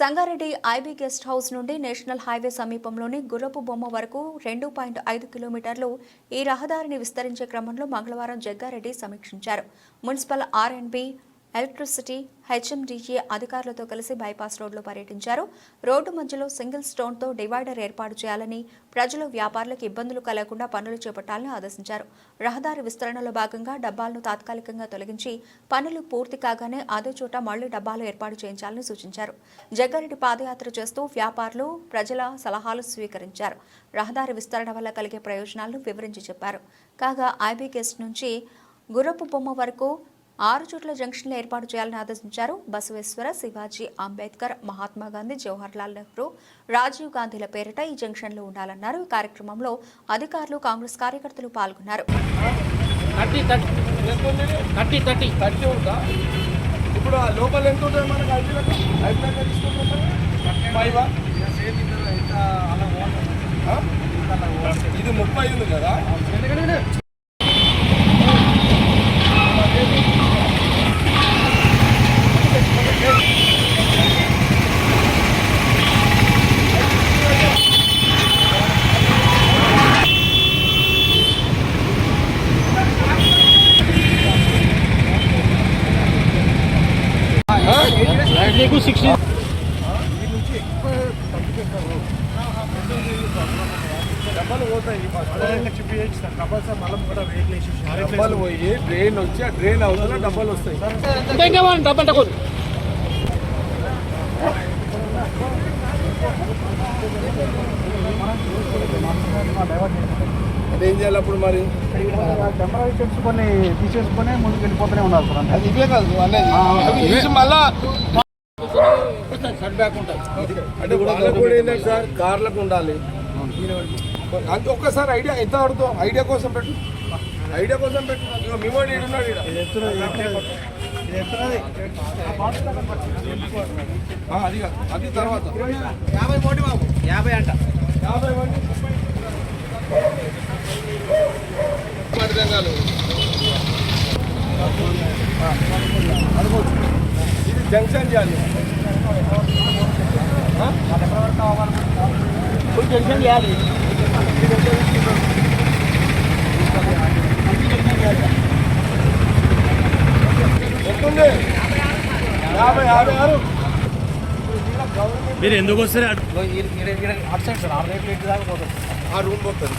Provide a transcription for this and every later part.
Sangareddy IB guest house నుండి national highway సమీపంలోని గుర్రపు బొమ్మ వరకు రెండు పాయింట్ ఐదు కిలోమీటర్లు ఈ రహదారిని విస్తరించే క్రమంలో మంగళవారం జగ్గారెడ్డి సమీక్షించారు. Municipal R and B electricity HMDA అధికారులతో కలిసి బైపాస్ రోడ్లో పర్యటించారు. రోడ్డు మధ్యలో సింగిల్ స్టోన్తో డివైడర్ ఏర్పాటు చేయాలని ప్రజలు వ్యాపారులకు ఇబ్బందులు కలగకుండా పనులు చేపట్టాలని ఆదేశించారు. రహదారి విస్తరణలో భాగంగా డబ్బాలను తాత్కాలికంగా తొలగించి పనులు పూర్తి కాగానే అదే చోట మళ్ళీ డబ్బాలు ఏర్పాటు చేయించాలని సూచించారు. జగ్గారెడ్డి పాదయాత్ర చేస్తూ వ్యాపారులు ప్రజల సలహాలు స్వీకరించారు. రహదారి విస్తరణ వల్ల కలిగే ప్రయోజనాలను వివరించి చెప్పారు. కాగా ఐబీ గెస్ట్ నుంచి గుర్రపు బొమ్మ వరకు ఆరు చోట్ల జంక్షన్లు ఏర్పాటు చేయాలని ఆదేశించారు. బసవేశ్వర శివాజీ అంబేద్కర్ మహాత్మా గాంధీ జవహర్ లాల్ నెహ్రూ రాజీవ్ గాంధీల పేరిట ఈ జంక్షన్లు ఉండాలన్నారు. ఈ కార్యక్రమంలో అధికారులు కాంగ్రెస్ కార్యకర్తలు పాల్గొన్నారు. ఇప్పుడు లోపల ఎంత ఉంటుంది మనకు తీసుకుంటున్నాం ఇది ముప్పై ఉంది కదా? నీకు సిక్స్టీ డబ్బాలు పోయి డ్రైన్ వచ్చి ఆ డ్రైన్ అవతల డబ్బాలు వస్తాయి. డబ్బు అదేం చేయాలి అప్పుడు మరి? టెంపరీ తీసేసుకొని ముందుకు వెళ్ళిపోతూనే ఉన్నారు సార్ ఇవే కాదు అనేది మళ్ళా బ్యాక్ ఉంటుంది. అంటే వాళ్ళకు కూడా ఏంటంటే సార్ కార్లకు ఉండాలి. అంత ఒక్కసారి ఐడియా ఎంత ఆడుతావు ఐడియా కోసం పెట్టు. ఐడియా కోసం పెట్టు. ఇగో మీ వాడు ఈడున్నాడు ఈడ. ఆ, అది అది తర్వాత. యాభై కోటి బాబు. యాభై అంట. యాభై కాలేదు ఇది జంక్షన్ చేయాలి ఫుల్ టెన్షన్ చేయాలి ఎంతుంది యాభై యాభై ఆరు మీరు ఎందుకు వస్తారు? అటు సైడ్ సార్ ఆరు రేపు ఎటు దాకా పోతుంది ఆ రూమ్ పోతుంది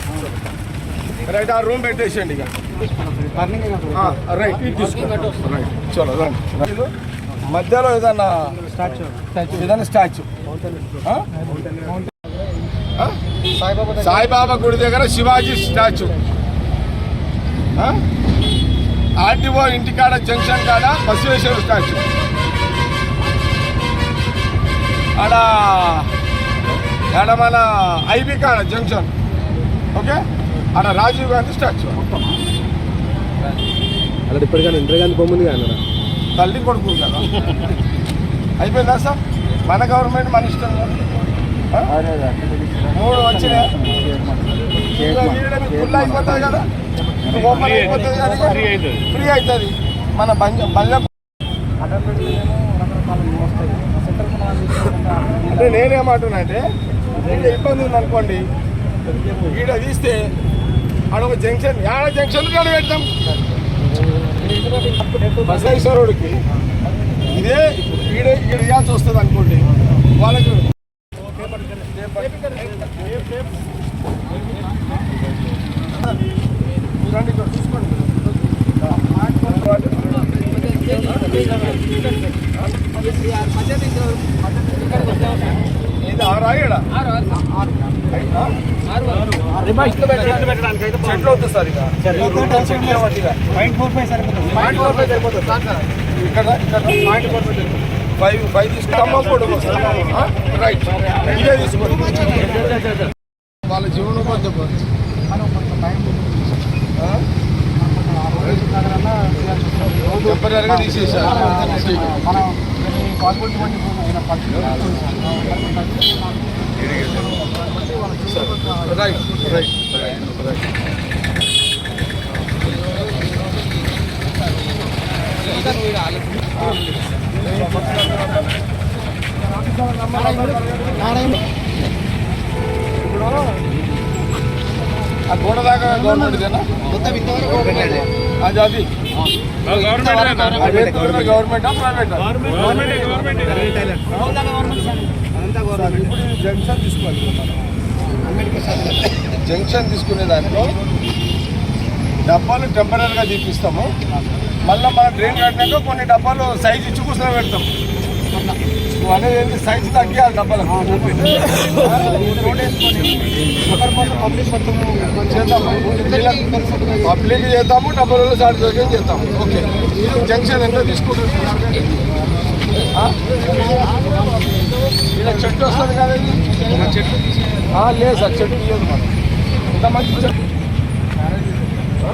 రైట్ ఆ రూమ్ పెట్టేసేయండి ఇక రైట్ ఇది తీసుకోండి రైట్ చలో రండి ఇది మధ్యలో ఏదన్నా స్టాచ్యూ ఏదైనా స్టాచ్యూ సాయిబాబా సాయిబాబా గుడి దగ్గర శివాజీ స్టాచ్యూ? ఆర్టీఓ ఇంటికాడ జంక్షన్ కాడ బసవేశ్వర స్టాచ్యూ. ఆడ ఆడ మన ఐబీ కాడ జంక్షన్. ఓకే? ఆడ రాజీవ్ గాంధీ స్టాచ్యూ. అలా ఇప్పటికైనా ఇందిరాగాంధీ బొమ్మ ఉంది కదా తల్లి కొడుకు కదా. అయిపోయిందా సార్? మన గవర్నమెంట్ మన ఇష్టం? మూడు వచ్చినాయి ఫుల్ అయిపోతుంది కదా. మీకు ఓపెన్ అయిపోతుంది కదా. ఫ్రీ అవుతుంది మన బంజ బంజ అంటే నేనేమంటున్నా అంటే ఇబ్బంది ఉంది అనుకోండి. ఈడ తీస్తే ఆడ ఒక జంక్షన్ యాడ జంక్షన్ కాడ పెడతాం. బసవేశ్వరుడికి ఇదే ఈడ ఈడ ఇవ్వాల్సి వస్తుంది అనుకోండి. వాళ్ళకి ఇక్కడ చూసుకోండి. ఇది ఆరు ఆగేడా? చెట్లు అవుతుంది సార్ ఇక పాయింట్ ఫోర్ ఫైవ్ సరిపోతుంది. పాయింట్ ఫోర్ ఫైవ్ సరిపోతుంది. సార్ ఇక్కడ ఇక్కడ ఫైవ్ ఫైవ్ ఫైవ్ రైట్ ఇదే తీసుకోండి. వాళ్ళ జీవనోపాధి చెప్పండి. టెంపరీగా తీసేసారు మనం రైట్ రైట్ రైట్ ఆ గోడ దాకా గవర్నమెంట్ ఇదేనా మొత్తం ఇంతవరకు పెట్టండి అది అది అది ఎత్తుకున్న గవర్నమెంటా ఇప్పుడు జంక్షన్ తీసుకోవాలి జంక్షన్ తీసుకునే దాంట్లో డబ్బాలు టెంపరీగా తీపిస్తాము మళ్ళీ మన డ్రైన్ కట్టినాక కొన్ని డబ్బాలు సైజ్ ఇచ్చి కూర్చొని పెడతాం. నువ్వు అనేది ఏంటి? సైజ్ తగ్గియాలి డబ్బాలకు. పబ్లిక్ చేద్దాము. డబ్బాలలో సాటిస్ఫాక్షన్ చేద్దాము. ఓకే. జంక్షన్ ఎంత తీసుకుంటారు? ఆ? ఇలా చెట్టు వస్తుంది కదా? చెట్టు ఆ, లేదు సార్ చెట్టు లేదు మరి ఇంత మంచి చెట్టు. ఆ?